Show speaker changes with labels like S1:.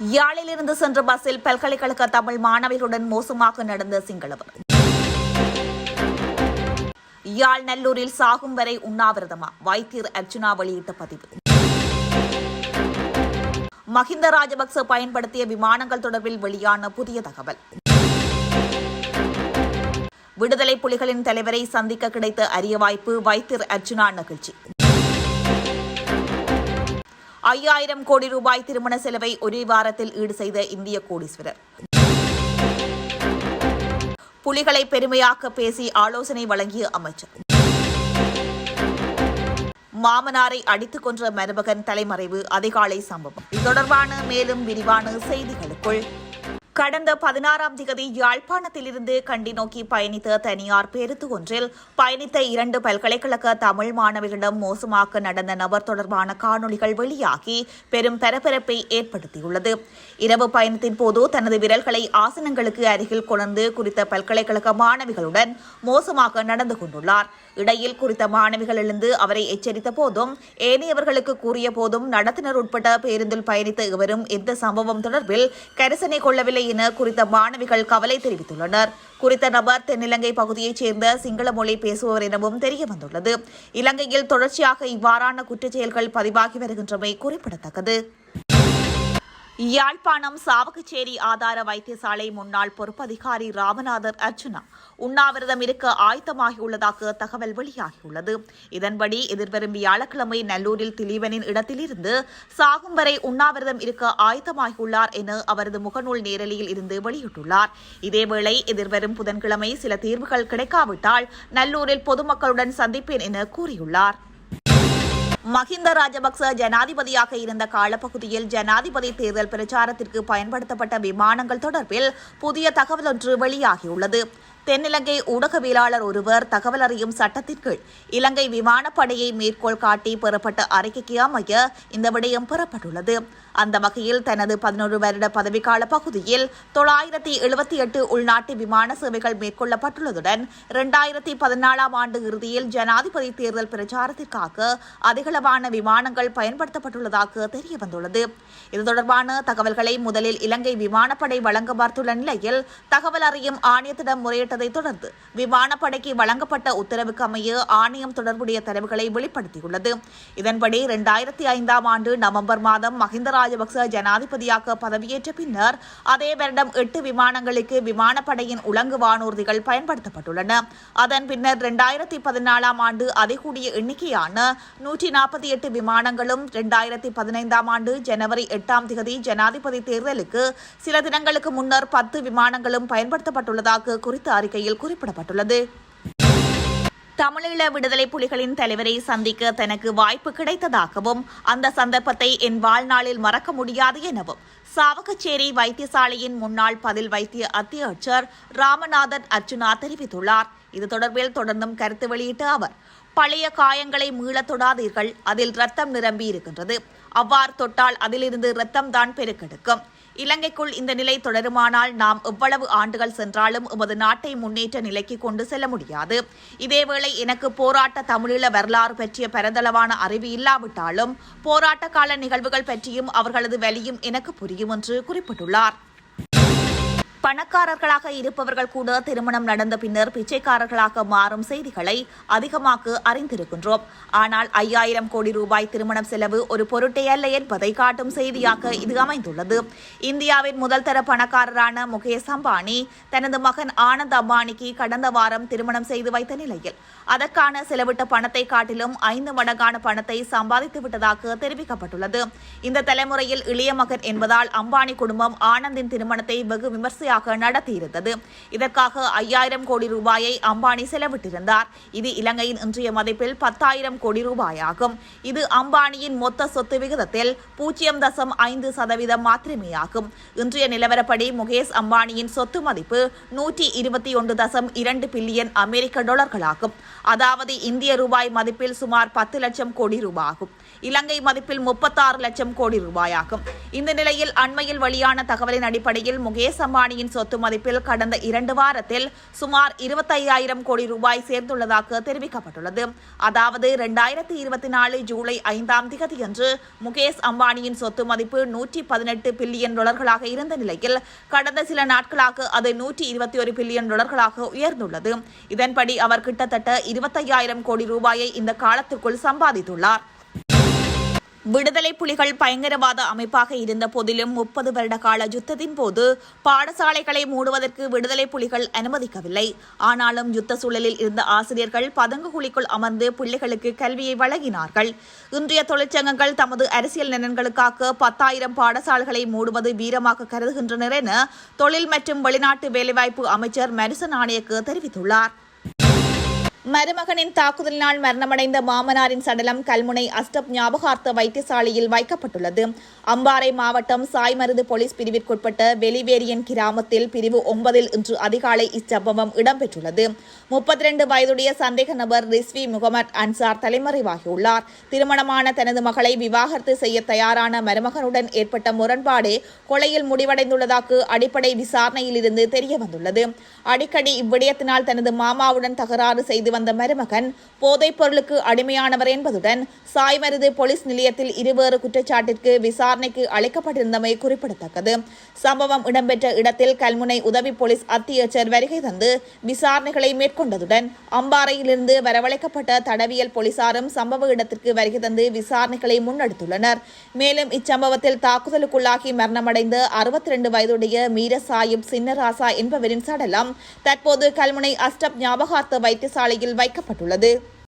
S1: யாழிலிருந்து சென்ற பஸ்ஸில் பல்கலைக்கழக தமிழ் மாணவிகளுடன் மோசமாக நடந்த சிங்களவர். யாழ் நல்லூரில் சாகும் வரை உண்ணாவிரதமா? வைத்தியர் அர்ஜுனா வெளியிட்ட பதிவு. மஹிந்த ராஜபக்ச பயன்படுத்திய விமானங்கள் தொடர்பில் வெளியான புதிய தகவல். விடுதலை புலிகளின் தலைவரை சந்திக்க கிடைத்த அரிய வாய்ப்பு வைத்தியர் அர்ஜுனா நிகழ்ச்சி ஐயாயிரம் கோடி ரூபாய் திருமண செலவை ஒரே வாரத்தில் ஈடு செய்த இந்திய கோடீஸ்வரர். புலிகளை பெருமையாக்க பேசி ஆலோசனை வழங்கிய அமைச்சர். மாமனாரை அடித்துக் கொன்ற மருமகன் தலைமறைவு அதிகாலை சம்பவம். இது தொடர்பான மேலும் விரிவான செய்திகளுக்குள் கடந்த பதினாறாம் திகதி யாழ்ப்பாணத்திலிருந்து கண்டி நோக்கி பயணித்த தனியார் பேருந்து ஒன்றில் பயணித்த இரண்டு பல்கலைக்கழக தமிழ் மாணவிகளிடம் மோசமாக நடந்த நபர் தொடர்பான காணொளிகள் வெளியாகி பெரும் பரபரப்பை ஏற்படுத்தியுள்ளது. இரவு பயணத்தின் போது தனது விரல்களை ஆசனங்களுக்கு அருகில் கொணர்ந்து குறித்த பல்கலைக்கழக மாணவிகளுடன் மோசமாக நடந்து கொண்டுள்ளார். இடையில் குறித்த மாணவிகள் எழுந்து அவரை எச்சரித்த போதும் ஏனையவர்களுக்கு கூறிய போதும் நடத்தினர் உட்பட்ட பேருந்தில் பயணித்த இவரும் இந்த சம்பவம் தொடர்பில் கரிசனை கொள்ளவில்லை என குறித்த மாணவிகள் கவலை தெரிவித்துள்ளனர். குறித்த நபர் தென்னிலங்கை பகுதியைச் சேர்ந்த சிங்கள மொழி பேசுபவர் எனவும் தெரிய வந்துள்ளது இலங்கையில் தொடர்ச்சியாக இவ்வாறான குற்றச்செயல்கள் பதிவாகி வருகின்றமை குறிப்பிடத்தக்கது. யாழ்ப்பாணம் சாவகச்சேரி ஆதார வைத்தியசாலை முன்னாள் பொறுப்பதிகாரி ராமநாதர் அர்ஜுனா உண்ணாவிரதம் இருக்க ஆயத்தமாகியுள்ளதாக தகவல் வெளியாகியுள்ளது. இதன்படி எதிர்வரும் வியாழக்கிழமை நல்லூரில் திலீவனின் இடத்திலிருந்து சாகும் வரை உண்ணாவிரதம் இருக்க ஆயத்தமாகியுள்ளார் என அவரது முகநூல் நேரலியில் இருந்து வெளியிட்டுள்ளார். இதேவேளை எதிர்வரும் புதன்கிழமை சில தீர்வுகள் கிடைக்காவிட்டால் நல்லூரில் பொதுமக்களுடன் சந்திப்பேன் என கூறியுள்ளார். மஹிந்த ராஜபக்ச ஜனாதிபதியாக இருந்த காலப்பகுதியில் ஜனாதிபதி தேர்தல் பிரச்சாரத்திற்கு பயன்படுத்தப்பட்ட விமானங்கள் தொடர்பில் புதிய தகவல் ஒன்று வெளியாகியுள்ளது. தென்னிலங்கை ஊடகவியலாளர் ஒருவர் தகவல் அறியும் சட்டத்தின் கீழ் இலங்கை விமானப்படையை மேற்கோள் காட்டி பெறப்பட்ட அறிக்கைக்கு அமைய இந்த விடயம் பெறப்பட்டுள்ளது. அந்த வகையில் தனது பதினொரு வருட பதவிக்கால பகுதியில் தொள்ளாயிரத்தி எழுபத்தி எட்டு உள்நாட்டு விமான சேவைகள் மேற்கொள்ளப்பட்டுள்ளதுடன் இரண்டாயிரத்தி பதினாலாம் ஆண்டு இறுதியில் ஜனாதிபதி தேர்தல் பிரச்சாரத்திற்காக அதிகளவான விமானங்கள் பயன்படுத்தப்பட்டுள்ளதாக தெரியவந்துள்ளது. இது தொடர்பான தகவல்களை முதலில் இலங்கை விமானப்படை வழங்க பார்த்துள்ள நிலையில் தகவல் அறியும் ஆணையத்திடம் முறையிட்ட முறையிட்டதைத் தொடர்ந்து விமானப்படைக்கு வழங்கப்பட்ட உத்தரவுக்கு அமைய ஆணையம் தொடர்புடைய தரவுகளை வெளிப்படுத்தியுள்ளது. இதன்படி இரண்டாயிரத்தி ஐந்தாம் ஆண்டு நவம்பர் மாதம் மஹிந்த ராஜபக்ச ஜனாதிபதியாக பதவியேற்ற பின்னர் அதே வருடம் எட்டு விமானங்களுக்கு விமானப்படையின் உலங்கு வானூர்திகள் பயன்படுத்தப்பட்டுள்ளன. அதன் பின்னர் இரண்டாயிரத்தி பதினாலாம் ஆண்டு அதிகூடிய எண்ணிக்கையான நூற்றி நாற்பத்தி எட்டு விமானங்களும் இரண்டாயிரத்தி பதினைந்தாம் ஆண்டு ஜனவரி எட்டாம் திகதி ஜனாதிபதி தேர்தலுக்கு சில தினங்களுக்கு முன்னர் பத்து விமானங்களும் பயன்படுத்தப்பட்டுள்ளதாக குறித்து அறிக்கையில் குறிப்பிடப்பட்டுள்ளது. தமிழீழ விடுதலை புலிகளின் தலைவரை சந்திக்க தனக்கு வாய்ப்பு கிடைத்ததாகவும் அந்த சந்தர்ப்பத்தை என் வாழ்நாளில் மறக்க முடியாது எனவும் சாவகச்சேரி வைத்தியசாலையின் முன்னாள் பதில் வைத்திய அத்தியட்சர் ராமநாதன் அர்ச்சுனா தெரிவித்துள்ளார். இது தொடர்பில் தொடர்ந்தும் கருத்து வெளியிட்ட அவர் பழைய காயங்களை மீளத் தொடாதீர்கள் அதில் ரத்தம் நிரம்பி இருக்கின்றது அவ்வாறு தொட்டால் அதிலிருந்து ரத்தம் தான் பெருக்கெடுக்கும். இலங்கைக்குள் இந்த நிலை தொடருமானால் நாம் எவ்வளவு ஆண்டுகள் சென்றாலும் எமது நாட்டை முன்னேற்ற நிலைக்கு கொண்டு செல்ல முடியாது. இதேவேளை எனக்கு போராட்ட தமிழீழ வரலாறு பற்றிய பரந்தளவான அறிவு இல்லாவிட்டாலும் போராட்ட கால நிகழ்வுகள் பற்றியும் அவர்களது வலியும் எனக்கு புரியும் என்று குறிப்பிட்டுள்ளார். பணக்காரர்களாக இருப்பவர்கள் கூட திருமணம் நடந்த பின்னர் பிச்சைக்காரர்களாக மாறும் செய்திகளை அதிகமாக அறிந்திருக்கின்றோம். ஆனால் ஐயாயிரம் கோடி ரூபாய் திருமணம் செலவு ஒரு பொருட்டே அல்ல என்பதை காட்டும் செய்தியாக இது அமைந்துள்ளது. இந்தியாவின் முதல் தர பணக்காரரான முகேஷ் அம்பானி தனது மகன் ஆனந்த் அம்பானிக்கு கடந்த வாரம் திருமணம் செய்து வைத்த நிலையில் அதற்கான செலவிட்ட பணத்தை காட்டிலும் ஐந்து மடங்கான பணத்தை சம்பாதித்து விட்டதாக தெரிவிக்கப்பட்டுள்ளது. இந்த தலைமுறையில் இளைய மகன் என்பதால் அம்பானி குடும்பம் ஆனந்தின் திருமணத்தை வெகு விமர்சையாக முறையாக நடத்தியிருந்தது. இதற்காக ஐயாயிரம் கோடி ரூபாயை அம்பானி செலவிட்டிருந்தார். இது இலங்கையின் இன்றைய மதிப்பில் பத்தாயிரம் கோடி ரூபாயாகும். இது அம்பானியின் மொத்த சொத்து விகிதத்தில் பூஜ்ஜியம் தசம் ஐந்து சதவீதம் மாத்திரமேயாகும். இன்றைய நிலவரப்படி முகேஷ் அம்பானியின் சொத்து மதிப்பு நூற்றி இருபத்தி ஒன்று தசம் இரண்டு பில்லியன் அமெரிக்க டாலர்களாகும். அதாவது இந்திய ரூபாய் மதிப்பில் சுமார் பத்து லட்சம் கோடி ரூபாயாகும் இலங்கை மதிப்பில் முப்பத்தாறு லட்சம் கோடி ரூபாயாகும். இந்த நிலையில் அண்மையில் வெளியான தகவலின் அடிப்படையில் முகேஷ் அம்பானியின் சொத்து மதிப்பில் கடந்த இரண்டு வாரத்தில் சுமார் இருபத்தையாயிரம் கோடி ரூபாய் சேர்ந்துள்ளதாக தெரிவிக்கப்பட்டுள்ளது. அதாவது இரண்டாயிரத்தி இருபத்தி நாலு ஜூலை ஐந்தாம் தேதியன்று முகேஷ் அம்பானியின் சொத்து மதிப்பு நூற்றி பதினெட்டு பில்லியன் டாலர்களாக இருந்த நிலையில் கடந்த சில நாட்களாக அது நூற்றி இருபத்தி ஒரு பில்லியன் டாலர்களாக உயர்ந்துள்ளது. இதன்படி அவர் கிட்டத்தட்ட இருபத்தையாயிரம் கோடி ரூபாயை இந்த காலத்திற்குள் சம்பாதித்துள்ளார். விடுதலை புலிகள் பயங்கரவாத அமைப்பாக இருந்த போதிலும் முப்பது வருட கால யுத்தத்தின் போது பாடசாலைகளை மூடுவதற்கு விடுதலை புலிகள் அனுமதிக்கவில்லை. ஆனாலும் யுத்த சூழலில் இருந்த ஆசிரியர்கள் பதங்கு குழிக்குள் அமர்ந்து பிள்ளைகளுக்கு கல்வியை வழங்கினார்கள். இன்றைய தொழிற்சங்கங்கள் தமது அரசியல் நலன்களுக்காக பத்தாயிரம் பாடசாலைகளை மூடுவது வீரமாக கருதுகின்றனர் என தொழில் மற்றும் வெளிநாட்டு வேலைவாய்ப்பு அமைச்சர் மரிசன் ஆணையக்கு தெரிவித்துள்ளார். மருமகனின் தாக்குதலினால் மரணமடைந்த மாமனாரின் சடலம் கல்முனை அஸ்டப் ஞாபகார்த்த வைத்தியசாலையில் வைக்கப்பட்டுள்ளது. அம்பாறை மாவட்டம் சாய்மருது போலீஸ் பிரிவிற்குட்பட்ட வெளிவேரியன் கிராமத்தில் பிரிவு ஒன்பதில் இன்று அதிகாலை இச்சம்பவம் இடம்பெற்றுள்ளது. முப்பத்தி ரெண்டு வயதுடைய சந்தேக நபர் ரிஸ்வி முகமது அன்சார் தலைமறைவாகியுள்ளார். திருமணமான தனது மகளை விவாகரத்து செய்ய தயாரான மருமகனுடன் ஏற்பட்ட முரண்பாடு கொலையில் முடிவடைந்துள்ளதாக அடிப்படை விசாரணையில் இருந்து அடிக்கடி இவ்விடயத்தினால் தனது மாமாவுடன் தகராறு செய்து வந்த மருமகன் போதைப் பொருளுக்கு அடிமையானவர் என்பதுடன் சாய்மருது போலீஸ் நிலையத்தில் இருவேறு குற்றச்சாட்டிற்கு விசாரணைக்கு அழைக்கப்பட்டிருந்தமை குறிப்பிடத்தக்கது. சம்பவம் இடம்பெற்ற இடத்தில் கல்முனை உதவி போலீஸ் அத்தியட்சர் வருகை தந்து விசாரணைகளை மேற்கொண்டதுடன் அம்பாறையிலிருந்து வரவழைக்கப்பட்ட தடவியல் போலீசாரும் சம்பவ இடத்திற்கு வருகை தந்து விசாரணைகளை முன்னெடுத்துள்ளனர். மேலும் இச்சம்பவத்தில் தாக்குதலுக்குள்ளாகி மரணமடைந்த அறுபத்தி ரெண்டு வயதுடைய மீர சாயிப் சின்னராசா என்பவரின் சடலம் தற்போது கல்முனை அஸ்டப் ஞாபகார்த்த வைத்தியசாலையில் வைக்கப்பட்டுள்ளது.